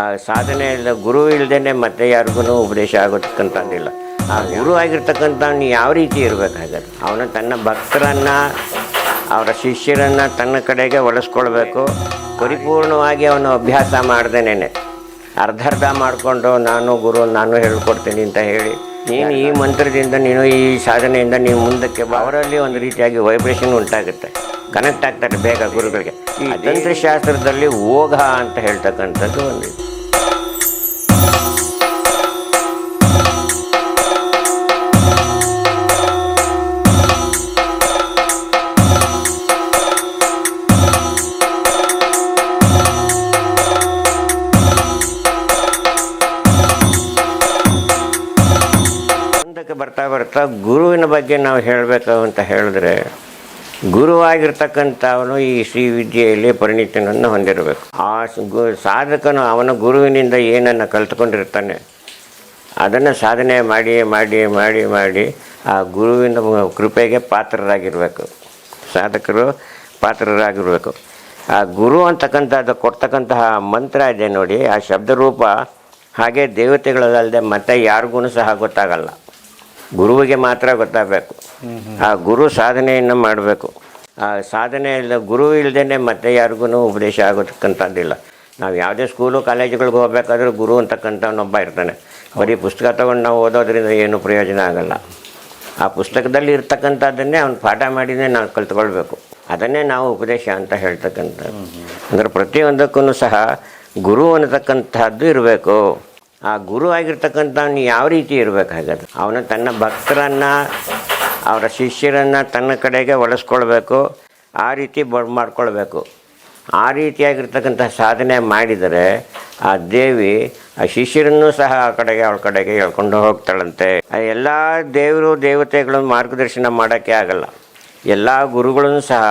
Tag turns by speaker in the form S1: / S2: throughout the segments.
S1: ಆ ಸಾಧನೆ ಇಲ್ಲ ಗುರು ಇಲ್ಲದೇ ಮತ್ತೆ ಯಾರಿಗೂ ಉಪದೇಶ ಆಗೋದಕ್ಕಂತಂದಿಲ್ಲ ಆ ಗುರು ಆಗಿರ್ತಕ್ಕಂಥ ಯಾವ ರೀತಿ ಇರಬೇಕಾಗತ್ತೆ? ಅವನು ತನ್ನ ಭಕ್ತರನ್ನು ಅವರ ಶಿಷ್ಯರನ್ನು ತನ್ನ ಕಡೆಗೆ ಒಲಿಸ್ಕೊಳ್ಬೇಕು. ಪರಿಪೂರ್ಣವಾಗಿ ಅವನು ಅಭ್ಯಾಸ ಮಾಡ್ದೇನೆ ಅರ್ಧರ್ಧ ಮಾಡಿಕೊಂಡು ನಾನು ಗುರು ನಾನು ಹೇಳ್ಕೊಡ್ತೀನಿ ಅಂತ ಹೇಳಿ ನೀನು ಈ ಮಂತ್ರದಿಂದ ನೀನು ಈ ಸಾಧನೆಯಿಂದ ನೀವು ಮುಂದಕ್ಕೆ. ಅವರಲ್ಲಿ ಒಂದು ರೀತಿಯಾಗಿ ವೈಬ್ರೇಷನ್ ಉಂಟಾಗುತ್ತೆ. ಕನೆಕ್ಟ್ ಆಗ್ತಾರೆ ಬೇಗ ಗುರುಗಳಿಗೆ. ಈ ತಂತ್ರಶಾಸ್ತ್ರದಲ್ಲಿ ಓಘ ಅಂತ ಹೇಳ್ತಕ್ಕಂಥದ್ದು ಒಂದು ಬರ್ತಾ ಬರ್ತಾ ಗುರುವಿನ ಬಗ್ಗೆ ನಾವು ಹೇಳಬೇಕು ಅಂತ ಹೇಳಿದ್ರೆ, ಗುರುವಾಗಿರ್ತಕ್ಕಂಥವನು ಈ ಶ್ರೀ ವಿದ್ಯೆಯಲ್ಲಿ ಪರಿಣಿತನನ್ನು ಹೊಂದಿರಬೇಕು. ಆ ಗು, ಸಾಧಕನು ಅವನ ಗುರುವಿನಿಂದ ಏನನ್ನು ಕಲ್ತ್ಕೊಂಡಿರ್ತಾನೆ, ಅದನ್ನು ಸಾಧನೆ ಮಾಡಿ ಮಾಡಿ ಮಾಡಿ ಮಾಡಿ ಆ ಗುರುವಿನ ಕೃಪೆಗೆ ಪಾತ್ರರಾಗಿರಬೇಕು. ಸಾಧಕರು ಪಾತ್ರರಾಗಿರಬೇಕು. ಆ ಗುರು ಅಂತಕ್ಕಂಥದ್ದು ಕೊಡ್ತಕ್ಕಂತಹ ಮಂತ್ರ ಇದೆ ನೋಡಿ, ಆ ಶಬ್ದರೂಪ ಹಾಗೆ ದೇವತೆಗಳಲ್ಲದೆ ಮತ್ತೆ ಯಾರಿಗೂ ಸಹ ಗೊತ್ತಾಗಲ್ಲ. ಗುರುವಿಗೆ ಮಾತ್ರ ಗೊತ್ತಾಗಬೇಕು. ಆ ಗುರು ಸಾಧನೆಯನ್ನು ಮಾಡಬೇಕು. ಆ ಸಾಧನೆ ಇಲ್ಲ ಗುರು ಇಲ್ಲದೇ ಮತ್ತೆ ಯಾರಿಗೂ ಉಪದೇಶ ಆಗೋತಕ್ಕಂಥದ್ದಿಲ್ಲ. ನಾವು ಯಾವುದೇ ಸ್ಕೂಲು ಕಾಲೇಜುಗಳಿಗೆ ಹೋಗ್ಬೇಕಾದ್ರೂ ಗುರು ಅಂತಕ್ಕಂಥವನ್ನೊಬ್ಬ ಇರ್ತಾನೆ. ಬರೀ ಪುಸ್ತಕ ತೊಗೊಂಡು ನಾವು ಓದೋದ್ರಿಂದ ಏನು ಪ್ರಯೋಜನ ಆಗಲ್ಲ. ಆ ಪುಸ್ತಕದಲ್ಲಿ ಇರ್ತಕ್ಕಂಥದ್ದನ್ನೇ ಅವ್ನು ಪಾಠ ಮಾಡಿನೇ ನಾವು ಕಲ್ತ್ಕೊಳ್ಬೇಕು. ಅದನ್ನೇ ನಾವು ಉಪದೇಶ ಅಂತ ಹೇಳ್ತಕ್ಕಂಥದ್ದು. ಅಂದರೆ ಪ್ರತಿಯೊಂದಕ್ಕೂ ಸಹ ಗುರು ಅನ್ನತಕ್ಕಂಥದ್ದು ಇರಬೇಕು. ಆ ಗುರು ಆಗಿರ್ತಕ್ಕಂಥವ್ನು ಯಾವ ರೀತಿ ಇರಬೇಕಾಗತ್ತೆ ಅವನು ತನ್ನ ಭಕ್ತರನ್ನು, ಅವರ ಶಿಷ್ಯರನ್ನು ತನ್ನ ಕಡೆಗೆ ಒಲಿಸ್ಕೊಳ್ಬೇಕು ಆ ರೀತಿ ಬ ಮಾಡ್ಕೊಳ್ಬೇಕು. ಆ ರೀತಿಯಾಗಿರ್ತಕ್ಕಂಥ ಸಾಧನೆ ಮಾಡಿದರೆ ಆ ದೇವಿ ಆ ಶಿಷ್ಯರನ್ನು ಸಹ ಆ ಕಡೆಗೆ, ಅವಳ ಕಡೆಗೆ ಹೇಳ್ಕೊಂಡು ಹೋಗ್ತಾಳಂತೆ. ಎಲ್ಲ ದೇವರು ದೇವತೆಗಳನ್ನು ಮಾರ್ಗದರ್ಶನ ಮಾಡೋಕ್ಕೆ ಆಗಲ್ಲ. ಎಲ್ಲ ಗುರುಗಳನ್ನು ಸಹ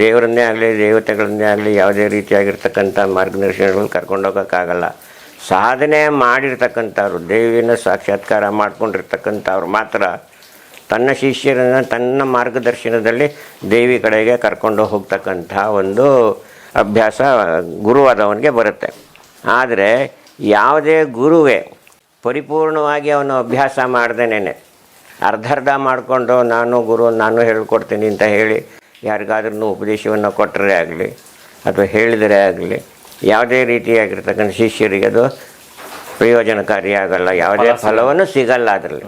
S1: ದೇವರನ್ನೇ ಆಗಲಿ, ದೇವತೆಗಳನ್ನೇ ಆಗಲಿ ಯಾವುದೇ ರೀತಿಯಾಗಿರ್ತಕ್ಕಂಥ ಮಾರ್ಗದರ್ಶನಗಳನ್ನು ಕರ್ಕೊಂಡು ಹೋಗೋಕ್ಕಾಗಲ್ಲ. ಸಾಧನೆ ಮಾಡಿರ್ತಕ್ಕಂಥವ್ರು, ದೇವಿನ ಸಾಕ್ಷಾತ್ಕಾರ ಮಾಡ್ಕೊಂಡಿರ್ತಕ್ಕಂಥವ್ರು ಮಾತ್ರ ತನ್ನ ಶಿಷ್ಯರನ್ನು ತನ್ನ ಮಾರ್ಗದರ್ಶನದಲ್ಲಿ ದೇವಿ ಕಡೆಗೆ ಕರ್ಕೊಂಡು ಹೋಗ್ತಕ್ಕಂಥ ಒಂದು ಅಭ್ಯಾಸ ಗುರುವಾದವನಿಗೆ ಬರುತ್ತೆ. ಆದರೆ ಯಾವುದೇ ಗುರುವೇ ಪರಿಪೂರ್ಣವಾಗಿ ಅವನು ಅಭ್ಯಾಸ ಮಾಡ್ದೇನೆ ಅರ್ಧರ್ಧ ಮಾಡಿಕೊಂಡು ನಾನು ಗುರು, ನಾನು ಹೇಳ್ಕೊಡ್ತೀನಿ ಅಂತ ಹೇಳಿ ಯಾರಿಗಾದ್ರೂ ಉಪದೇಶವನ್ನು ಕೊಟ್ಟರೆ ಆಗಲಿ, ಅಥವಾ ಹೇಳಿದರೆ ಆಗಲಿ ಯಾವುದೇ ರೀತಿಯಾಗಿರ್ತಕ್ಕಂಥ ಶಿಷ್ಯರಿಗೆ ಅದು ಪ್ರಯೋಜನಕಾರಿಯಾಗಲ್ಲ. ಯಾವುದೇ ಫಲವನ್ನು ಸಿಗಲ್ಲ ಅದರಲ್ಲಿ.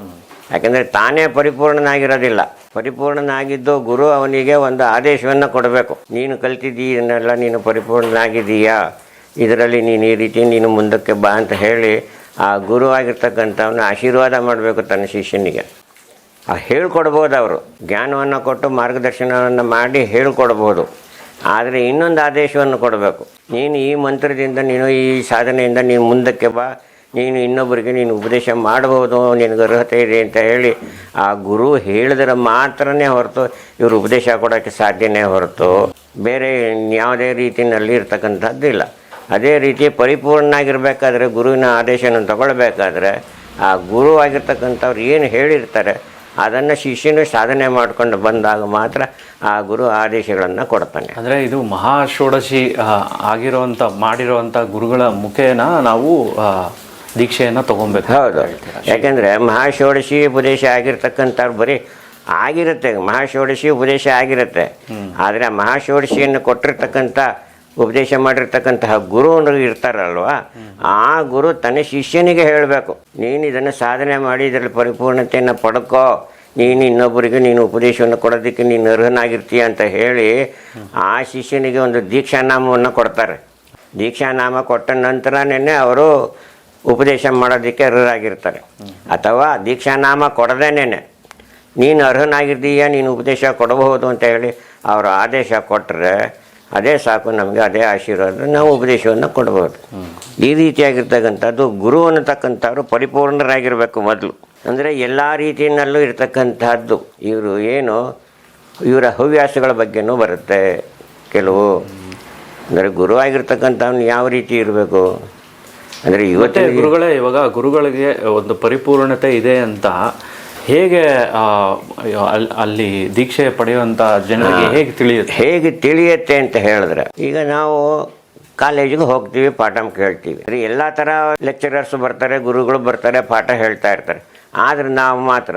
S1: ಯಾಕೆಂದರೆ ತಾನೇ ಪರಿಪೂರ್ಣನಾಗಿರೋದಿಲ್ಲ. ಪರಿಪೂರ್ಣನಾಗಿದ್ದು ಗುರು ಅವನಿಗೆ ಒಂದು ಆದೇಶವನ್ನು ಕೊಡಬೇಕು. ನೀನು ಕಲ್ತಿದ್ದೀನಲ್ಲ ನೀನು ಪರಿಪೂರ್ಣನಾಗಿದ್ದೀಯಾ? ಇದರಲ್ಲಿ ನೀನು ಈ ರೀತಿ ನೀನು ಮುಂದಕ್ಕೆ ಬಾ ಅಂತ ಹೇಳಿ ಆ ಗುರು ಆಗಿರ್ತಕ್ಕಂಥವನ್ನ ಆಶೀರ್ವಾದ ಮಾಡಬೇಕು ತನ್ನ ಶಿಷ್ಯನಿಗೆ. ಆ ಹೇಳ್ಕೊಡ್ಬೋದು ಅವರು. ಜ್ಞಾನವನ್ನು ಕೊಟ್ಟು ಮಾರ್ಗದರ್ಶನವನ್ನು ಮಾಡಿ ಹೇಳ್ಕೊಡ್ಬೋದು. ಆದರೆ ಇನ್ನೊಂದು ಆದೇಶವನ್ನು ಕೊಡಬೇಕು. ನೀನು ಈ ಮಂತ್ರದಿಂದ, ನೀನು ಈ ಸಾಧನೆಯಿಂದ ನೀನು ಮುಂದಕ್ಕೆ ಬಾ. ನೀನು ಇನ್ನೊಬ್ಬರಿಗೆ ನೀನು ಉಪದೇಶ ಮಾಡಬಹುದು, ನಿನಗೆ ಅರ್ಹತೆ ಇದೆ ಅಂತ ಹೇಳಿ. ಆ ಗುರು ಹೇಳಿದ್ರೆ ಮಾತ್ರನೇ ಹೊರತು ಇವರು ಉಪದೇಶ ಕೊಡೋಕ್ಕೆ ಸಾಧ್ಯನೇ ಹೊರತು ಬೇರೆ ಯಾವುದೇ ರೀತಿಯಲ್ಲಿ ಇರ್ತಕ್ಕಂಥದ್ದಿಲ್ಲ ಅದೇ ರೀತಿ ಪರಿಪೂರ್ಣನಾಗಿರಬೇಕಾದ್ರೆ ಗುರುವಿನ ಆದೇಶನ ತಗೊಳ್ಬೇಕಾದ್ರೆ ಆ ಗುರು ಆಗಿರ್ತಕ್ಕಂಥವ್ರು ಏನು ಹೇಳಿರ್ತಾರೆ ಅದನ್ನು ಶಿಷ್ಯನು ಸಾಧನೆ ಮಾಡಿಕೊಂಡು ಬಂದಾಗ ಮಾತ್ರ ಆ ಗುರು ಆದೇಶಗಳನ್ನು ಕೊಡ್ತಾನೆ.
S2: ಅಂದರೆ ಇದು ಮಹಾ ಷೋಡಶಿ ಆಗಿರೋವಂಥ ಮಾಡಿರುವಂತ ಗುರುಗಳ ಮುಖೇನ ನಾವು ದೀಕ್ಷೆಯನ್ನು ತೊಗೊಬೇಕು
S1: ಹೌದು. ಯಾಕೆಂದರೆ ಮಹಾಷೋಡಶಿ ಉಪದೇಶ ಆಗಿರ್ತಕ್ಕಂಥವ್ರು ಬರೀ ಆಗಿರುತ್ತೆ. ಮಹಾಷೋಡಶಿ ಉಪದೇಶ ಆಗಿರುತ್ತೆ. ಆದರೆ ಆ ಮಹಾಷೋಡಶಿಯನ್ನು ಕೊಟ್ಟಿರ್ತಕ್ಕಂಥ ಉಪದೇಶ ಮಾಡಿರ್ತಕ್ಕಂತಹ ಗುರು ಇರ್ತಾರಲ್ವ, ಆ ಗುರು ತನ್ನ ಶಿಷ್ಯನಿಗೆ ಹೇಳಬೇಕು, ನೀನು ಇದನ್ನು ಸಾಧನೆ ಮಾಡಿ, ಇದರಲ್ಲಿ ಪರಿಪೂರ್ಣತೆಯನ್ನು ಪಡ್ಕೋ, ನೀನು ಇನ್ನೊಬ್ಬರಿಗೆ ನೀನು ಉಪದೇಶವನ್ನು ಕೊಡೋದಕ್ಕೆ ನೀನು ಅರ್ಹನಾಗಿರ್ತೀಯ ಅಂತ ಹೇಳಿ, ಆ ಶಿಷ್ಯನಿಗೆ ಒಂದು ದೀಕ್ಷಾನಾಮವನ್ನು ಕೊಡ್ತಾರೆ. ದೀಕ್ಷಾನಾಮ ಕೊಟ್ಟ ನಂತರನೇ ಅವರು ಉಪದೇಶ ಮಾಡೋದಕ್ಕೆ ಅರ್ಹರಾಗಿರ್ತಾರೆ. ಅಥವಾ ದೀಕ್ಷಾನಾಮ ಕೊಡದೇನೆ ನೀನು ಅರ್ಹನಾಗಿದ್ದೀಯ, ನೀನು ಉಪದೇಶ ಕೊಡಬಹುದು ಅಂತ ಹೇಳಿ, ಅವರು ಆದೇಶ ಕೊಟ್ಟರೆ ಅದೇ ಸಾಕು ನಮಗೆ ಅದೇ ಆಶೀರ್ವಾದ ನಾವು ಉಪದೇಶವನ್ನು ಕೊಡ್ಬೋದು. ಈ ರೀತಿಯಾಗಿರ್ತಕ್ಕಂಥದ್ದು ಗುರು ಅನ್ನತಕ್ಕಂಥವ್ರು ಪರಿಪೂರ್ಣರಾಗಿರಬೇಕು ಮೊದಲು. ಅಂದರೆ ಎಲ್ಲ ರೀತಿಯಲ್ಲೂ ಇರತಕ್ಕಂಥದ್ದು. ಇವರು ಏನು ಇವರ ಹವ್ಯಾಸಗಳ ಬಗ್ಗೆನೂ ಬರುತ್ತೆ ಕೆಲವು. ಅಂದರೆ ಗುರು ಆಗಿರ್ತಕ್ಕಂಥವ್ನು ಯಾವ ರೀತಿ ಇರಬೇಕು? ಅಂದರೆ
S2: ಇವತ್ತೇ
S1: ಇವತ್ತಿನ
S2: ಗುರುಗಳೇ ಇವಾಗ ಗುರುಗಳಿಗೆ ಒಂದು ಪರಿಪೂರ್ಣತೆ ಇದೆ ಅಂತ ಹೇಗೆ ಅಲ್ಲಿ ದೀಕ್ಷೆ ಪಡೆಯುವಂತ ಜನರಿಗೆ ಹೇಗೆ ತಿಳಿಯುತ್ತೆ?
S1: ಹೇಗೆ ತಿಳಿಯುತ್ತೆ ಅಂತ ಹೇಳಿದ್ರೆ ಈಗ ನಾವು ಕಾಲೇಜಿಗೆ ಹೋಗ್ತೀವಿ ಪಾಠ ಕೇಳ್ತೀವಿ. ಎಲ್ಲ ಥರ ಲೆಕ್ಚರರ್ಸ್ ಬರ್ತಾರೆ ಗುರುಗಳು ಬರ್ತಾರೆ ಪಾಠ ಹೇಳ್ತಾ ಇರ್ತಾರೆ. ಆದರೆ ನಾವು ಮಾತ್ರ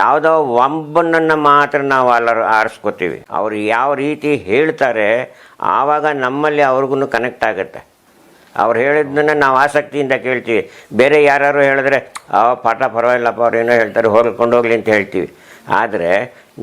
S1: ಯಾವುದೋ ಒಂಬನನ್ನು ಮಾತ್ರ ನಾವು ಅಲ್ಲರು ಆರಿಸ್ಕೋತೀವಿ. ಅವ್ರು ಯಾವ ರೀತಿ ಹೇಳ್ತಾರೆ ಆವಾಗ ನಮ್ಮಲ್ಲಿ ಅವ್ರಿಗೂ ಕನೆಕ್ಟ್ ಆಗುತ್ತೆ. ಅವ್ರು ಹೇಳಿದ್ದನ್ನ ನಾವು ಆಸಕ್ತಿಯಿಂದ ಕೇಳ್ತೀವಿ. ಬೇರೆ ಯಾರು ಹೇಳಿದ್ರೆ ಆ ಪಾಠ ಪರವಾಗಿಲ್ಲಪ್ಪ ಅವ್ರು ಏನೋ ಹೇಳ್ತಾರೆ ಹೋಗ್ಕೊಂಡು ಹೋಗ್ಲಿ ಅಂತ ಹೇಳ್ತೀವಿ. ಆದರೆ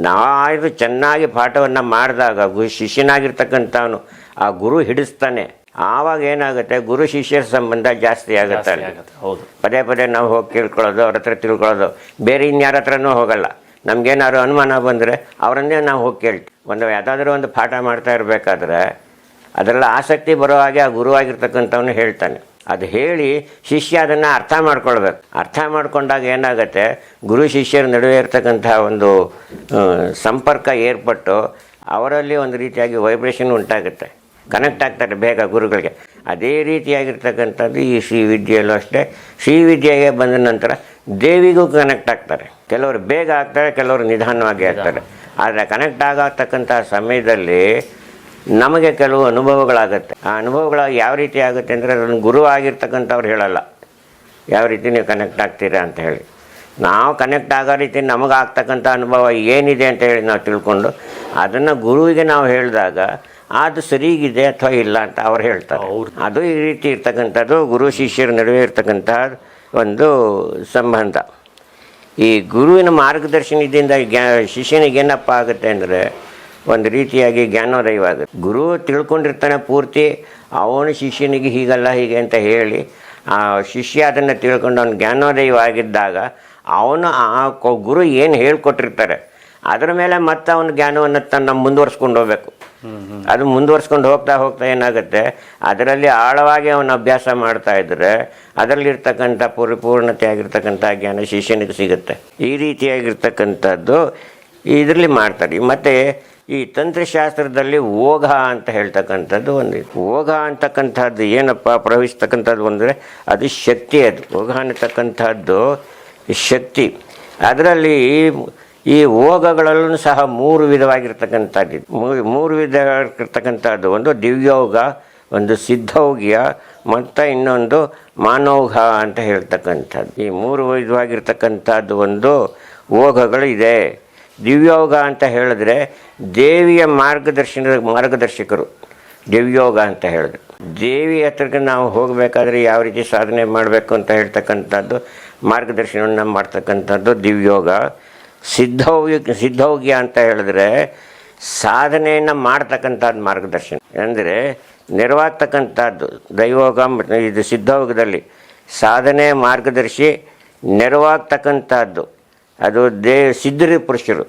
S1: ನಾವು ಚೆನ್ನಾಗಿ ಪಾಠವನ್ನು ಮಾಡಿದಾಗ ಗು ಶಿಷ್ಯನಾಗಿರ್ತಕ್ಕಂಥವನು ಆ ಗುರು ಹಿಡಿಸ್ತಾನೆ. ಆವಾಗ ಏನಾಗುತ್ತೆ ಗುರು ಶಿಷ್ಯರ ಸಂಬಂಧ ಜಾಸ್ತಿ ಆಗುತ್ತೆ
S2: ಆಗುತ್ತೆ ಹೌದು.
S1: ಪದೇ ಪದೇ ನಾವು ಹೋಗಿ ಕೇಳ್ಕೊಳ್ಳೋದು ಅವ್ರ ಹತ್ರ ತಿಳ್ಕೊಳ್ಳೋದು. ಬೇರೆ ಇನ್ಯಾರ ಹತ್ರನೂ ಹೋಗಲ್ಲ. ನಮ್ಗೇನಾದ್ರು ಅನುಮಾನ ಬಂದರೆ ಅವರನ್ನೇ ನಾವು ಹೋಗಿ ಕೇಳ್ತೀವಿ. ಒಂದು ಯಾವುದಾದ್ರೂ ಒಂದು ಪಾಠ ಮಾಡ್ತಾ ಇರಬೇಕಾದ್ರೆ ಅದರಲ್ಲಿ ಆಸಕ್ತಿ ಬರೋ ಹಾಗೆ ಆ ಗುರುವಾಗಿರ್ತಕ್ಕಂಥವನು ಹೇಳ್ತಾನೆ. ಅದು ಹೇಳಿ ಶಿಷ್ಯ ಅದನ್ನು ಅರ್ಥ ಮಾಡ್ಕೊಳ್ಬೇಕು. ಅರ್ಥ ಮಾಡ್ಕೊಂಡಾಗ ಏನಾಗುತ್ತೆ? ಗುರು ಶಿಷ್ಯರ ನಡುವೆ ಇರತಕ್ಕಂತಹ ಒಂದು ಸಂಪರ್ಕ ಏರ್ಪಟ್ಟು ಅವರಲ್ಲಿ ಒಂದು ರೀತಿಯಾಗಿ ವೈಬ್ರೇಷನ್ ಉಂಟಾಗುತ್ತೆ. ಕನೆಕ್ಟ್ ಆಗ್ತಾರೆ ಬೇಗ ಗುರುಗಳಿಗೆ. ಅದೇ ರೀತಿಯಾಗಿರ್ತಕ್ಕಂಥದ್ದು ಈ ಶ್ರೀ ವಿದ್ಯೆಯಲ್ಲೂ ಅಷ್ಟೇ. ಶ್ರೀ ವಿದ್ಯೆಗೆ ಬಂದ ನಂತರ ದೇವಿಗೂ ಕನೆಕ್ಟ್ ಆಗ್ತಾರೆ. ಕೆಲವರು ಬೇಗ ಆಗ್ತಾರೆ ಕೆಲವರು ನಿಧಾನವಾಗಿ ಆಗ್ತಾರೆ. ಆದರೆ ಕನೆಕ್ಟ್ ಆಗತಕ್ಕಂಥ ಸಮಯದಲ್ಲಿ ನಮಗೆ ಕೆಲವು ಅನುಭವಗಳಾಗುತ್ತೆ. ಆ ಅನುಭವಗಳ ಯಾವ ರೀತಿ ಆಗುತ್ತೆ ಅಂದರೆ ಅದನ್ನು ಗುರು ಆಗಿರ್ತಕ್ಕಂಥವ್ರು ಹೇಳಲ್ಲ. ಯಾವ ರೀತಿ ನೀವು ಕನೆಕ್ಟ್ ಆಗ್ತೀರಾ ಅಂತ ಹೇಳಿ. ನಾವು ಕನೆಕ್ಟ್ ಆಗೋ ರೀತಿ ನಮಗೆ ಆಗ್ತಕ್ಕಂಥ ಅನುಭವ ಏನಿದೆ ಅಂತ ಹೇಳಿ ನಾವು ತಿಳ್ಕೊಂಡು ಅದನ್ನು ಗುರುವಿಗೆ ನಾವು ಹೇಳಿದಾಗ ಅದು ಸರಿಗಿದೆ ಅಥವಾ ಇಲ್ಲ ಅಂತ ಅವ್ರು ಹೇಳ್ತಾರೆ. ಅದು ಈ ರೀತಿ ಇರ್ತಕ್ಕಂಥದ್ದು ಗುರು ಶಿಷ್ಯರ ನಡುವೆ ಇರ್ತಕ್ಕಂಥ ಒಂದು ಸಂಬಂಧ. ಈ ಗುರುವಿನ ಮಾರ್ಗದರ್ಶನದಿಂದ ಶಿಷ್ಯನಿಗೆ ಏನಪ್ಪ ಆಗುತ್ತೆ ಅಂದರೆ ಒಂದು ರೀತಿಯಾಗಿ ಜ್ಞಾನೋದಯವಾಗುತ್ತೆ ಗುರು ತಿಳ್ಕೊಂಡಿರ್ತಾನೆ ಪೂರ್ತಿ, ಅವನು ಶಿಷ್ಯನಿಗೆ ಹೀಗಲ್ಲ ಹೀಗೆ ಅಂತ ಹೇಳಿ, ಆ ಶಿಷ್ಯ ಅದನ್ನು ತಿಳ್ಕೊಂಡು ಅವನು ಜ್ಞಾನೋದಯವಾಗಿದ್ದಾಗ ಅವನು ಆ ಗುರು ಏನು ಹೇಳ್ಕೊಟ್ಟಿರ್ತಾರೆ, ಅದರ ಮೇಲೆ ಮತ್ತೆ ಅವನ ಜ್ಞಾನವನ್ನು ತನ್ನ ಮುಂದುವರ್ಸ್ಕೊಂಡು ಹೋಗ್ಬೇಕು. ಅದು ಮುಂದುವರ್ಸ್ಕೊಂಡು ಹೋಗ್ತಾ ಹೋಗ್ತಾ ಏನಾಗುತ್ತೆ, ಅದರಲ್ಲಿ ಆಳವಾಗಿ ಅವನು ಅಭ್ಯಾಸ ಮಾಡ್ತಾ ಇದ್ದರೆ ಅದರಲ್ಲಿರ್ತಕ್ಕಂಥ ಪರಿಪೂರ್ಣತೆ ಆಗಿರ್ತಕ್ಕಂಥ ಜ್ಞಾನ ಶಿಷ್ಯನಿಗೆ ಸಿಗುತ್ತೆ. ಈ ರೀತಿಯಾಗಿರ್ತಕ್ಕಂಥದ್ದು ಇದರಲ್ಲಿ ಮಾಡ್ತಾರೆ. ಮತ್ತು ಈ ತಂತ್ರಶಾಸ್ತ್ರದಲ್ಲಿ ಓಘ ಅಂತ ಹೇಳ್ತಕ್ಕಂಥದ್ದು ಒಂದು ಓಘ ಅಂತಕ್ಕಂಥದ್ದು ಏನಪ್ಪ ಪ್ರವಹಿಸ್ತಕ್ಕಂಥದ್ದು ಅಂದರೆ ಅದು ಶಕ್ತಿ ಅದು. ಓಘ ಅನ್ನತಕ್ಕಂಥದ್ದು ಶಕ್ತಿ. ಅದರಲ್ಲಿ ಈ ಓಘಗಳಲ್ಲೂ ಸಹ ಮೂರು ವಿಧವಾಗಿರ್ತಕ್ಕಂಥದ್ದು ಮೂರು ವಿಧವಾಗಿರ್ತಕ್ಕಂಥದ್ದು ಒಂದು ದಿವ್ಯೋಗ, ಒಂದು ಸಿದ್ಧೌಗ್ಯ, ಮತ್ತು ಇನ್ನೊಂದು ಮಾನೋಘ ಅಂತ ಹೇಳ್ತಕ್ಕಂಥದ್ದು. ಈ ಮೂರು ವಿಧವಾಗಿರ್ತಕ್ಕಂಥದ್ದು ಒಂದು ಓಘಗಳು ಇದೆ. ದಿವ್ಯೋಗ ಅಂತ ಹೇಳಿದ್ರೆ ದೇವಿಯ ಮಾರ್ಗದರ್ಶನ, ಮಾರ್ಗದರ್ಶಕರು. ದಿವ್ಯೋಗ ಅಂತ ಹೇಳಿದ್ರು. ದೇವಿ ಹತ್ರಕ್ಕೆ ನಾವು ಹೋಗಬೇಕಾದ್ರೆ ಯಾವ ರೀತಿ ಸಾಧನೆ ಮಾಡಬೇಕು ಅಂತ ಹೇಳ್ತಕ್ಕಂಥದ್ದು, ಮಾರ್ಗದರ್ಶನವನ್ನು ಮಾಡ್ತಕ್ಕಂಥದ್ದು ದಿವ್ಯೋಗ. ಸಿದ್ಧೋಗ್ಯ ಸಿದ್ಧೋಗ್ಯ ಅಂತ ಹೇಳಿದ್ರೆ ಸಾಧನೆಯನ್ನು ಮಾಡ್ತಕ್ಕಂಥದ್ದು ಮಾರ್ಗದರ್ಶನ. ಅಂದರೆ ನೆರವಾಗ್ತಕ್ಕಂಥದ್ದು, ದೈವೋಗ ಇದು ಸಿದ್ಧೋಗದಲ್ಲಿ ಸಾಧನೆ ಮಾರ್ಗದರ್ಶಿ ನೆರವಾಗ್ತಕ್ಕಂಥದ್ದು. ಅದು ದೇ ಸಿದ್ಧರಿ ಪುರುಷರು.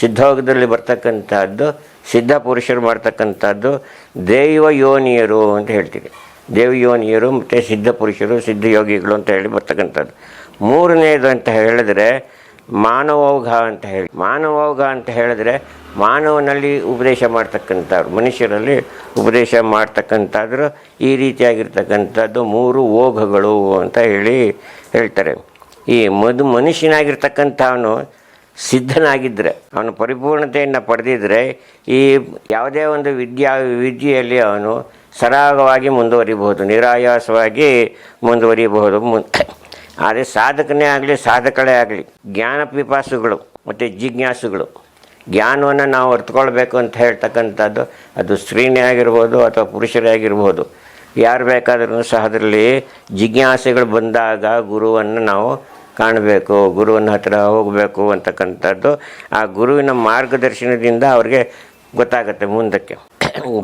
S1: ಸಿದ್ಧೋಗದಲ್ಲಿ ಬರ್ತಕ್ಕಂಥದ್ದು ಸಿದ್ಧ ಪುರುಷರು ಮಾಡ್ತಕ್ಕಂಥದ್ದು ದೇವ ಯೋನಿಯರು ಅಂತ ಹೇಳ್ತೀವಿ. ದೇವ ಯೋನಿಯರು ಮತ್ತು ಸಿದ್ಧ ಪುರುಷರು, ಸಿದ್ಧ ಯೋಗಿಗಳು ಅಂತ ಹೇಳಿ ಬರ್ತಕ್ಕಂಥದ್ದು. ಮೂರನೇದು ಅಂತ ಹೇಳಿದ್ರೆ ಮಾನವೋಘ ಅಂತ ಹೇಳಿ. ಮಾನವೋಘ ಅಂತ ಹೇಳಿದ್ರೆ ಮಾನವನಲ್ಲಿ ಉಪದೇಶ ಮಾಡ್ತಕ್ಕಂಥವ್ರು, ಮನುಷ್ಯರಲ್ಲಿ ಉಪದೇಶ ಮಾಡ್ತಕ್ಕಂಥದ್ರು ಈ ರೀತಿಯಾಗಿರ್ತಕ್ಕಂಥದ್ದು ಮೂರು ಓಘಗಳು ಅಂತ ಹೇಳಿ ಹೇಳ್ತಾರೆ. ಈ ಮದು ಮನುಷ್ಯನಾಗಿರ್ತಕ್ಕಂಥವನು ಸಿದ್ಧನಾಗಿದ್ದರೆ ಅವನು ಪರಿಪೂರ್ಣತೆಯನ್ನು ಪಡೆದಿದ್ದರೆ ಈ ಯಾವುದೇ ಒಂದು ವಿದ್ಯಾ, ವಿದ್ಯೆಯಲ್ಲಿ ಅವನು ಸರಾಗವಾಗಿ ಮುಂದುವರಿಬಹುದು, ನಿರಾಯಾಸವಾಗಿ ಮುಂದುವರಿಬಹುದು. ಮುನ್ ಆದರೆ ಸಾಧಕನೇ ಆಗಲಿ, ಸಾಧಕಳೇ ಆಗಲಿ ಜ್ಞಾನ ಪಿಪಾಸುಗಳು ಮತ್ತು ಜಿಜ್ಞಾಸುಗಳು, ಜ್ಞಾನವನ್ನು ನಾವು ಅರ್ಥಕೊಳ್ಬೇಕು ಅಂತ ಹೇಳ್ತಕ್ಕಂಥದ್ದು, ಅದು ಸ್ತ್ರೀನೇ ಆಗಿರ್ಬೋದು ಅಥವಾ ಪುರುಷರೇ ಆಗಿರ್ಬೋದು. ಯಾರು ಬೇಕಾದ್ರೂ ಸಹ ಅದರಲ್ಲಿ ಜಿಜ್ಞಾಸೆಗಳು ಬಂದಾಗ ಗುರುವನ್ನು ನಾವು ಕಾಣಬೇಕು ಗುರುವಿನ ಹತ್ರ ಹೋಗಬೇಕು ಅಂತಕ್ಕಂಥದ್ದು ಆ ಗುರುವಿನ ಮಾರ್ಗದರ್ಶನದಿಂದ ಅವ್ರಿಗೆ ಗೊತ್ತಾಗುತ್ತೆ ಮುಂದಕ್ಕೆ.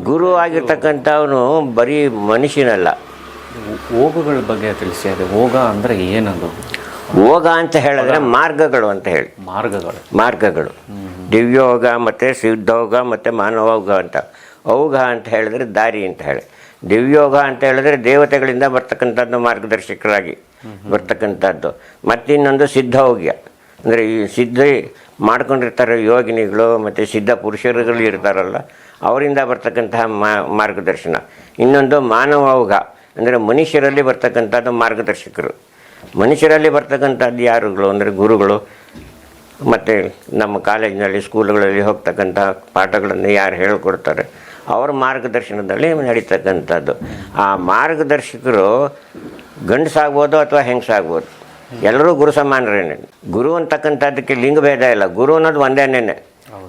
S1: ಗುರು ಆಗಿರ್ತಕ್ಕಂಥವನು ಬರೀ ಮನುಷ್ಯನಲ್ಲ.
S2: ಹೋಗುಗಳ ಬಗ್ಗೆ ತಿಳಿಸಿ ಅದು ಹೋಗ ಅಂದರೆ ಏನದು?
S1: ಹೋಗ ಅಂತ ಹೇಳಿದ್ರೆ ಮಾರ್ಗಗಳು ಅಂತ ಹೇಳಿ.
S2: ಮಾರ್ಗಗಳು.
S1: ಮಾರ್ಗಗಳು. ದಿವ್ಯೋಗ ಮತ್ತು ಸಿದ್ಧೋಗ ಮತ್ತು ಮಾನವೋಗ ಅಂತ. ಹೋಗ ಅಂತ ಹೇಳಿದ್ರೆ ದಾರಿ ಅಂತ ಹೇಳಿ. ದಿವ್ಯೋಗ ಅಂತ ಹೇಳಿದ್ರೆ ದೇವತೆಗಳಿಂದ ಬರ್ತಕ್ಕಂಥದ್ದು ಮಾರ್ಗದರ್ಶಕರಾಗಿ. ಬರ್ತಕ್ಕಂಥದ್ದು. ಮತ್ತಿನ್ನೊಂದು ಸಿದ್ಧೋಗ್ಯ. ಅಂದರೆ ಈ ಸಿದ್ಧ ಮಾಡ್ಕೊಂಡಿರ್ತಾರೆ ಯೋಗಿನಿಗಳು, ಮತ್ತು ಸಿದ್ಧ ಪುರುಷರುಗಳು ಇರ್ತಾರಲ್ಲ, ಅವರಿಂದ ಬರ್ತಕ್ಕಂತಹ ಮಾರ್ಗದರ್ಶನ. ಇನ್ನೊಂದು ಮಾನವೋಗ. ಅಂದರೆ ಮನುಷ್ಯರಲ್ಲಿ ಬರ್ತಕ್ಕಂಥದ್ದು ಮಾರ್ಗದರ್ಶಕರು. ಮನುಷ್ಯರಲ್ಲಿ ಬರ್ತಕ್ಕಂಥದ್ದು ಯಾರುಗಳು? ಅಂದರೆ ಗುರುಗಳು, ಮತ್ತು ನಮ್ಮ ಕಾಲೇಜಿನಲ್ಲಿ, ಸ್ಕೂಲ್ಗಳಲ್ಲಿ ಹೋಗ್ತಕ್ಕಂಥ ಪಾಠಗಳನ್ನು ಯಾರು ಹೇಳಿಕೊಡ್ತಾರೆ? ಅವರ ಮಾರ್ಗದರ್ಶನದಲ್ಲಿ ನಡೀತಕ್ಕಂಥದ್ದು. ಆ ಮಾರ್ಗದರ್ಶಕರು ಗಂಡಸಾಗ್ಬೋದು ಅಥವಾ ಹೆಂಗಸಾಗ್ಬೋದು? ಎಲ್ಲರೂ ಗುರು ಸಮಾನರೇನೆ ಗುರು ಅಂತಕ್ಕಂಥದ್ದಕ್ಕೆ ಲಿಂಗ ಭೇದ ಇಲ್ಲ. ಗುರು ಅನ್ನೋದು ಒಂದೇನೇನೆ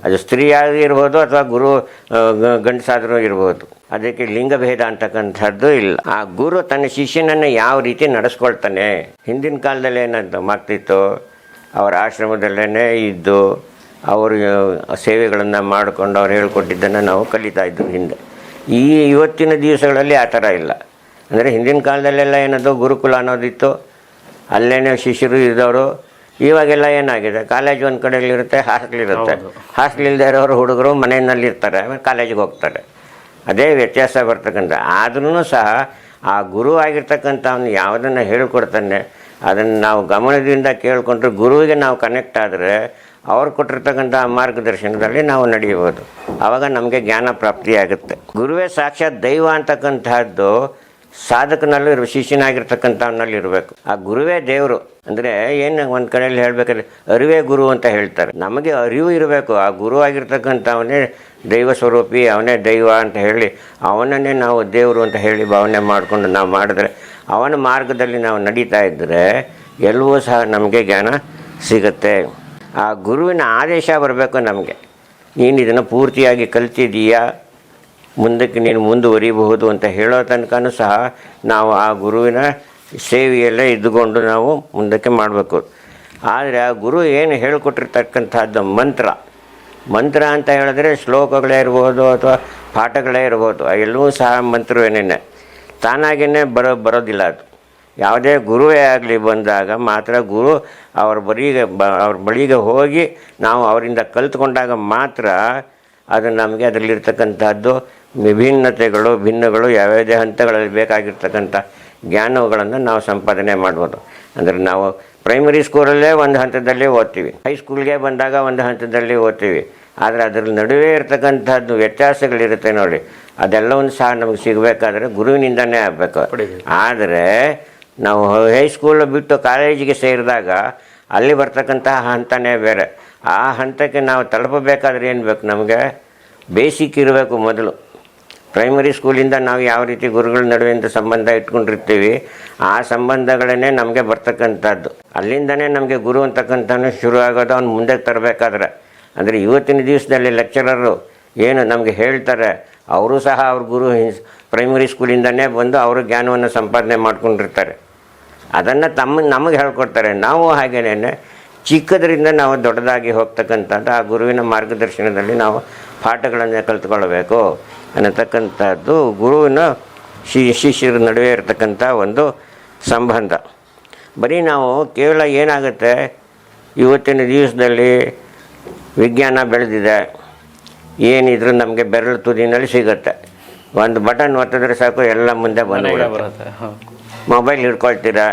S1: ಅದು ಸ್ತ್ರೀಯಾಗಿ ಇರ್ಬೋದು ಅಥವಾ ಗುರು ಗಂಡಸಾದರೂ ಇರ್ಬೋದು. ಅದಕ್ಕೆ ಲಿಂಗ ಭೇದ ಅಂತಕ್ಕಂಥದ್ದು ಇಲ್ಲ. ಆ ಗುರು ತನ್ನ ಶಿಷ್ಯನನ್ನು ಯಾವ ರೀತಿ ನಡೆಸ್ಕೊಳ್ತಾನೆ? ಹಿಂದಿನ ಕಾಲದಲ್ಲಿ ಏನಂತ ಮಾಡ್ತಿತ್ತು ಅವರ ಆಶ್ರಮದಲ್ಲೇ ಇದ್ದು ಅವರು ಸೇವೆಗಳನ್ನು ಮಾಡಿಕೊಂಡು ಅವ್ರು ಹೇಳ್ಕೊಟ್ಟಿದ್ದನ್ನು ನಾವು ಕಲಿತಾ ಇದ್ದರು ಹಿಂದೆ. ಈ ಇವತ್ತಿನ ದಿವಸಗಳಲ್ಲಿ ಆ ಥರ ಇಲ್ಲ. ಅಂದರೆ ಹಿಂದಿನ ಕಾಲದಲ್ಲೆಲ್ಲ ಏನದು ಗುರುಕುಲ ಅನ್ನೋದಿತ್ತು. ಅಲ್ಲೇನೆ ಶಿಷ್ಯರು ಇದ್ದವರು. ಇವಾಗೆಲ್ಲ ಏನಾಗಿದೆ? ಕಾಲೇಜ್ ಒಂದು ಕಡೆಯಲ್ಲಿರುತ್ತೆ ಹಾಸ್ಟೆಲ್ ಇರುತ್ತೆ. ಹಾಸ್ಟೆಲ್ ಇಲ್ಲದೆ ಇರೋರು ಹುಡುಗರು ಮನೆಯಲ್ಲಿ ಇರ್ತಾರೆ ಆಮೇಲೆ ಕಾಲೇಜಿಗೆ ಹೋಗ್ತಾರೆ. ಅದೇ ವ್ಯತ್ಯಾಸ ಬರ್ತಕ್ಕಂಥ. ಆದ್ರೂ ಸಹ ಆ ಗುರು ಆಗಿರ್ತಕ್ಕಂಥ ಅವನು ಯಾವುದನ್ನು ಹೇಳ್ಕೊಡ್ತಾನೆ ಅದನ್ನು ನಾವು ಗಮನದಿಂದ ಕೇಳಿಕೊಂಡ್ರೆ ಗುರುವಿಗೆ ನಾವು ಕನೆಕ್ಟ್ ಆದರೆ ಅವ್ರು ಕೊಟ್ಟಿರ್ತಕ್ಕಂಥ ಮಾರ್ಗದರ್ಶನದಲ್ಲಿ ನಾವು ನಡೆಯಬಹುದು. ಆವಾಗ ನಮಗೆ ಜ್ಞಾನ ಪ್ರಾಪ್ತಿಯಾಗುತ್ತೆ. ಗುರುವೇ ಸಾಕ್ಷಾತ್ ದೈವ ಅಂತಕ್ಕಂತಹದ್ದು ಸಾಧಕನಲ್ಲೂ ಇರುವ ಇರಬೇಕು ಆ ಗುರುವೇ ದೇವರು. ಅಂದರೆ ಏನು ಒಂದು ಕಡೆಯಲ್ಲಿ ಹೇಳಬೇಕಾದ್ರೆ ಅರಿವೇ ಗುರು ಅಂತ ಹೇಳ್ತಾರೆ. ನಮಗೆ ಅರಿವು ಇರಬೇಕು. ಆ ಗುರು ಆಗಿರ್ತಕ್ಕಂಥವನೇ ದೈವ ಸ್ವರೂಪಿ, ಅವನೇ ದೈವ ಅಂತ ಹೇಳಿ ಅವನನ್ನೇ ನಾವು ದೇವರು ಅಂತ ಹೇಳಿ ಭಾವನೆ ಮಾಡಿಕೊಂಡು ನಾವು ಮಾಡಿದ್ರೆ ಅವನ ಮಾರ್ಗದಲ್ಲಿ ನಾವು ನಡೀತಾ ಇದ್ದರೆ ಎಲ್ಲವೂ ಸಹ ನಮಗೆ ಜ್ಞಾನ ಸಿಗುತ್ತೆ. ಆ ಗುರುವಿನ ಆದೇಶ ಬರಬೇಕು ನಮಗೆ. ನೀನು ಇದನ್ನು ಪೂರ್ತಿಯಾಗಿ ಕಲ್ತಿದ್ದೀಯಾ? ಮುಂದಕ್ಕೆ ನೀನು ಮುಂದುವರಿಬಹುದು ಅಂತ ಹೇಳೋ ತನಕನೂ ಸಹ ನಾವು ಆ ಗುರುವಿನ ಸೇವೆಯಲ್ಲೇ ಇದ್ದುಕೊಂಡು ನಾವು ಮುಂದಕ್ಕೆ ಮಾಡಬೇಕು. ಆದರೆ ಆ ಗುರು ಏನು ಹೇಳಿಕೊಟ್ಟಿರ್ತಕ್ಕಂಥದ್ದು ಮಂತ್ರ. ಮಂತ್ರ ಅಂತ ಹೇಳಿದ್ರೆ ಶ್ಲೋಕಗಳೇ ಇರ್ಬೋದು ಅಥವಾ ಪಾಠಗಳೇ ಇರ್ಬೋದು, ಆ ಎಲ್ಲವೂ ಸಹ ಮಂತ್ರವೇನೇ ತಾನಾಗೇ ಬರೋ, ಬರೋದಿಲ್ಲ ಅದು. ಯಾವುದೇ ಗುರುವೇ ಆಗಲಿ ಬಂದಾಗ ಮಾತ್ರ ಗುರು ಅವ್ರ ಬಳಿಗೆ ಬ ಅವ್ರ ಬಳಿಗೆ ಹೋಗಿ ನಾವು ಅವರಿಂದ ಕಲ್ತ್ಕೊಂಡಾಗ ಮಾತ್ರ ಅದು ನಮಗೆ ಅದರಲ್ಲಿರ್ತಕ್ಕಂಥದ್ದು ವಿಭಿನ್ನತೆಗಳು, ಭಿನ್ನಗಳು ಯಾವ್ಯಾವುದೇ ಹಂತಗಳಲ್ಲಿ ಬೇಕಾಗಿರ್ತಕ್ಕಂಥ ಜ್ಞಾನಗಳನ್ನು ನಾವು ಸಂಪಾದನೆ ಮಾಡ್ಬೋದು. ಅಂದರೆ ನಾವು ಪ್ರೈಮರಿ ಸ್ಕೂಲಲ್ಲೇ ಒಂದು ಹಂತದಲ್ಲಿ ಓದ್ತೀವಿ. ಹೈಸ್ಕೂಲ್ಗೆ ಬಂದಾಗ ಒಂದು ಹಂತದಲ್ಲಿ ಓದ್ತೀವಿ. ಆದರೆ ಅದರ ನಡುವೆ ಇರತಕ್ಕಂಥದ್ದು ವ್ಯತ್ಯಾಸಗಳಿರುತ್ತೆ ನೋಡಿ. ಅದೆಲ್ಲವನ್ನು ಸಹ ನಮಗೆ ಸಿಗಬೇಕಾದ್ರೆ ಗುರುವಿನಿಂದನೇ ಆಗಬೇಕು. ಆದರೆ ನಾವು ಹೈಸ್ಕೂಲ್ ಬಿಟ್ಟು ಕಾಲೇಜಿಗೆ ಸೇರಿದಾಗ ಅಲ್ಲಿ ಬರ್ತಕ್ಕಂತಹ ಹಂತನೇ ಬೇರೆ. ಆ ಹಂತಕ್ಕೆ ನಾವು ತಲುಪಬೇಕಾದ್ರೆ ಏನು ಬೇಕು ನಮಗೆ? ಬೇಸಿಕ್ ಇರಬೇಕು ಮೊದಲು. ಪ್ರೈಮರಿ ಸ್ಕೂಲಿಂದ ನಾವು ಯಾವ ರೀತಿ ಗುರುಗಳ ನಡುವಿಂದ ಸಂಬಂಧ ಇಟ್ಕೊಂಡಿರ್ತೀವಿ, ಆ ಸಂಬಂಧಗಳನ್ನೇ ನಮಗೆ ಬರ್ತಕ್ಕಂಥದ್ದು. ಅಲ್ಲಿಂದನೇ ನಮಗೆ ಗುರು ಅಂತಕ್ಕಂಥದ್ದು ಶುರು ಆಗೋದು, ಅವ್ನು ಮುಂದೆ ತರಬೇಕಾದ್ರೆ. ಅಂದರೆ ಇವತ್ತಿನ ದಿವಸದಲ್ಲಿ ಲೆಕ್ಚರರು ಏನು ನಮಗೆ ಹೇಳ್ತಾರೆ, ಅವರು ಸಹ ಅವ್ರ ಗುರು ಪ್ರೈಮರಿ ಸ್ಕೂಲಿಂದನೇ ಬಂದು ಅವರು ಜ್ಞಾನವನ್ನು ಸಂಪಾದನೆ ಮಾಡ್ಕೊಂಡಿರ್ತಾರೆ. ಅದನ್ನು ತಮ್ಮ, ನಮಗೆ ಹೇಳ್ಕೊಡ್ತಾರೆ. ನಾವು ಹಾಗೇನೇ ಚಿಕ್ಕದರಿಂದ ನಾವು ದೊಡ್ಡದಾಗಿ ಹೋಗ್ತಕ್ಕಂಥದ್ದು, ಆ ಗುರುವಿನ ಮಾರ್ಗದರ್ಶನದಲ್ಲಿ ನಾವು ಪಾಠಗಳನ್ನು ಕಲ್ತ್ಕೊಳ್ಬೇಕು. ಅನ್ನತಕ್ಕಂಥದ್ದು ಗುರುವಿನ ಶಿ ಶಿಷ್ಯರ ನಡುವೆ ಇರತಕ್ಕಂಥ ಒಂದು ಸಂಬಂಧ. ಬರೀ ನಾವು ಕೇವಲ ಏನಾಗುತ್ತೆ ಇವತ್ತಿನ ದಿವಸದಲ್ಲಿ ವಿಜ್ಞಾನ ಬೆಳೆದಿದೆ ಏನಿದ್ರು ನಮಗೆ ಬೆರಳು ತುದಿನಲ್ಲಿ ಸಿಗುತ್ತೆ. ಒಂದು ಬಟನ್ ಒತ್ತಿದ್ರೆ ಸಾಕು ಎಲ್ಲ ಮುಂದೆ ಬಂದ್ಬಿಡುತ್ತೆ
S2: ಬರುತ್ತೆ
S1: ಮೊಬೈಲ್ ಹಿಡ್ಕೊಳ್ತೀರಾ?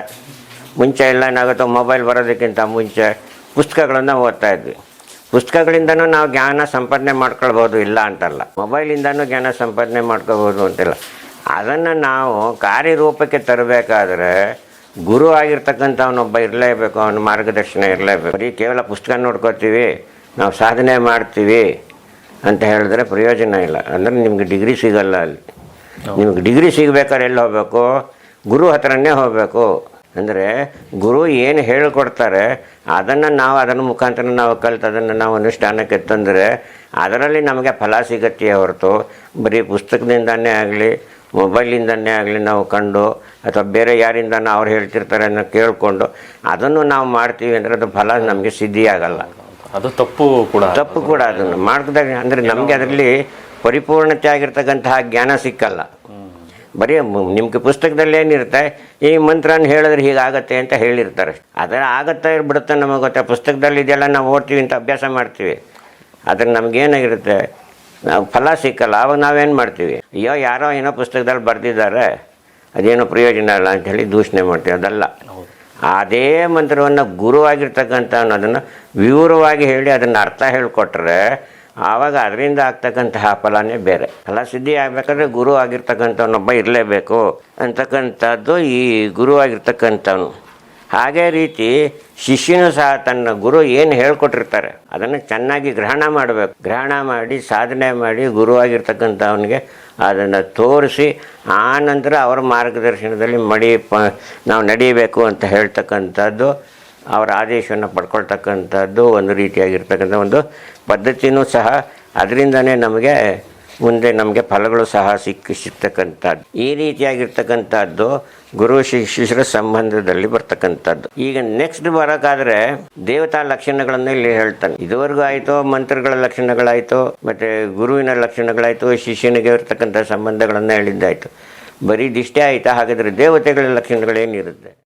S1: ಮುಂಚೆ ಎಲ್ಲ ಏನಾಗುತ್ತೋ ಮೊಬೈಲ್ ಬರೋದಕ್ಕಿಂತ ಮುಂಚೆ ಪುಸ್ತಕಗಳನ್ನು ಓದ್ತಾ ಇದ್ವಿ. ಪುಸ್ತಕಗಳಿಂದನೂ ನಾವು ಜ್ಞಾನ ಸಂಪಾದನೆ ಮಾಡ್ಕೊಳ್ಬೋದು ಇಲ್ಲ ಅಂತಲ್ಲ. ಮೊಬೈಲಿಂದನೂ ಜ್ಞಾನ ಸಂಪಾದನೆ ಮಾಡ್ಕೋಬೋದು ಅಂತಿಲ್ಲ. ಅದನ್ನು ನಾವು ಕಾರ್ಯರೂಪಕ್ಕೆ ತರಬೇಕಾದ್ರೆ ಗುರು ಆಗಿರ್ತಕ್ಕಂಥವನೊಬ್ಬ ಇರಲೇಬೇಕು ಅವನ ಮಾರ್ಗದರ್ಶನ ಇರಲೇಬೇಕು. ಬರೀ ಕೇವಲ ಪುಸ್ತಕ ನೋಡ್ಕೋತೀವಿ ನಾವು ಸಾಧನೆ ಮಾಡ್ತೀವಿ ಅಂತ ಹೇಳಿದ್ರೆ ಪ್ರಯೋಜನ ಇಲ್ಲ. ಅಂದರೆ ನಿಮ್ಗೆ ಡಿಗ್ರಿ ಸಿಗಲ್ಲ ಅಲ್ಲಿ. ನಿಮ್ಗೆ ಡಿಗ್ರಿ ಸಿಗಬೇಕಾದ್ರೆ ಎಲ್ಲಿ ಹೋಗಬೇಕು? ಗುರು ಹತ್ರನೇ ಹೋಗಬೇಕು. ಅಂದರೆ ಗುರು ಏನು ಹೇಳಿಕೊಡ್ತಾರೆ ಅದನ್ನು ನಾವು ಅದನ್ನು ಮುಖಾಂತರ ನಾವು ಕಲಿತು ಅದನ್ನು ನಾವು ಅನುಷ್ಠಾನಕ್ಕೆ ತಂದರೆ ಅದರಲ್ಲಿ ನಮಗೆ ಫಲ ಸಿಗತ್ತೆ ಹೊರತು. ಬರೀ ಪುಸ್ತಕದಿಂದನೇ ಆಗಲಿ ಮೊಬೈಲಿಂದನೇ ಆಗಲಿ ನಾವು ಕಂಡು ಅಥವಾ ಬೇರೆ ಯಾರಿಂದ ಅವ್ರು ಹೇಳ್ತಿರ್ತಾರೆ ಅನ್ನೋ ಕೇಳಿಕೊಂಡು ಅದನ್ನು ನಾವು ಮಾಡ್ತೀವಿ ಅಂದರೆ ಅದು ಫಲ ನಮಗೆ ಸಿದ್ಧಿಯಾಗಲ್ಲ
S2: ಅದು ತಪ್ಪು ಕೂಡ.
S1: ತಪ್ಪು ಕೂಡ ಅದನ್ನು. ಮಾಡಿದಾಗ ಅಂದರೆ ನಮಗೆ ಅದರಲ್ಲಿ ಪರಿಪೂರ್ಣತೆ ಆಗಿರ್ತಕ್ಕಂತಹ ಜ್ಞಾನ ಸಿಕ್ಕಲ್ಲ. ಬರೀ ನಿಮ್ಗೆ ಪುಸ್ತಕದಲ್ಲಿ ಏನಿರುತ್ತೆ, ಈ ಮಂತ್ರನ ಹೇಳಿದ್ರೆ ಹೀಗಾಗತ್ತೆ ಅಂತ ಹೇಳಿರ್ತಾರೆ. ಅದರ ಆಗತ್ತೆ ಬಿಡುತ್ತೆ ನಮಗೆ ಗೊತ್ತೆ? ಪುಸ್ತಕದಲ್ಲಿ ಇದೆಲ್ಲ ನಾವು ಓದ್ತೀವಿ ಅಂತ ಅಭ್ಯಾಸ ಮಾಡ್ತೀವಿ. ಅದ್ರ ನಮಗೇನಾಗಿರುತ್ತೆ, ನಾವು ಫಲ ಸಿಕ್ಕಲ್ಲ, ಆವಾಗ ನಾವೇನು ಮಾಡ್ತೀವಿ? ಅಯ್ಯೋ, ಯಾರೋ ಏನೋ ಪುಸ್ತಕದಲ್ಲಿ ಬರೆದಿದ್ದಾರೆ, ಅದೇನೋ ಪ್ರಯೋಜನ ಇಲ್ಲ ಅಂತ ಹೇಳಿ ದೂಷಣೆ ಮಾಡ್ತೀವಿ, ಅದಲ್ಲ. ಅದೇ ಮಂತ್ರವನ್ನು ಗುರುವಾಗಿರ್ತಕ್ಕಂಥ ಅದನ್ನು ವಿವರವಾಗಿ ಹೇಳಿ ಅದನ್ನು ಅರ್ಥ ಹೇಳಿಕೊಟ್ರೆ ಆವಾಗ ಅದರಿಂದ ಆಗ್ತಕ್ಕಂತಹ ಫಲನೇ ಬೇರೆ. ಫಲ ಸಿದ್ಧಿ ಆಗಬೇಕಾದ್ರೆ ಗುರು ಆಗಿರ್ತಕ್ಕಂಥವನೊಬ್ಬ ಇರಲೇಬೇಕು ಅಂತಕ್ಕಂಥದ್ದು ಈ ಗುರು ಆಗಿರ್ತಕ್ಕಂಥವನು. ಹಾಗೇ ರೀತಿ ಶಿಷ್ಯನು ಸಹ ತನ್ನ ಗುರು ಏನು ಹೇಳ್ಕೊಟ್ಟಿರ್ತಾರೆ, ಅದನ್ನು ಚೆನ್ನಾಗಿ ಗ್ರಹಣ ಮಾಡಬೇಕು. ಗ್ರಹಣ ಮಾಡಿ, ಸಾಧನೆ ಮಾಡಿ ಗುರು ಅವನಿಗೆ ಅದನ್ನು ತೋರಿಸಿ, ಆ ನಂತರ ಅವರ ಮಾರ್ಗದರ್ಶನದಲ್ಲಿ ಮಡಿ ಪ, ನಾವು ನಡೀಬೇಕು ಅಂತ ಹೇಳ್ತಕ್ಕಂಥದ್ದು ಅವರ ಆದೇಶವನ್ನು ಪಡ್ಕೊಳ್ತಕ್ಕಂಥದ್ದು ಒಂದು ರೀತಿಯಾಗಿರ್ತಕ್ಕಂಥ ಒಂದು ಪದ್ಧತಿನೂ ಸಹ ಅದರಿಂದನೇ ನಮಗೆ ಮುಂದೆ ನಮಗೆ ಫಲಗಳು ಸಹ ಸಿಕ್ಕಿ ಸಿಗ್ತಕ್ಕಂಥದ್ದು. ಈ ರೀತಿಯಾಗಿರ್ತಕ್ಕಂಥದ್ದು ಗುರು ಶಿಷ್ಯರ ಸಂಬಂಧದಲ್ಲಿ ಬರ್ತಕ್ಕಂಥದ್ದು. ಈಗ ನೆಕ್ಸ್ಟ್ ಬರೋಕ್ಕಾದ್ರೆ ದೇವತಾ ಲಕ್ಷಣಗಳನ್ನು ಇಲ್ಲಿ ಹೇಳ್ತಾನೆ. ಇದುವರೆಗೂ ಆಯಿತು, ಮಂತ್ರಗಳ ಲಕ್ಷಣಗಳಾಯಿತು, ಮತ್ತು ಗುರುವಿನ ಲಕ್ಷಣಗಳಾಯಿತು, ಶಿಷ್ಯನಿಗೆ ಇರ್ತಕ್ಕಂಥ ಸಂಬಂಧಗಳನ್ನು ಹೇಳಿದ್ದಾಯಿತು. ಬರೀ ದಿಷ್ಟೇ ಆಯಿತಾ, ಹಾಗಾದರೆ ದೇವತೆಗಳ ಲಕ್ಷಣಗಳೇನಿರುತ್ತೆ?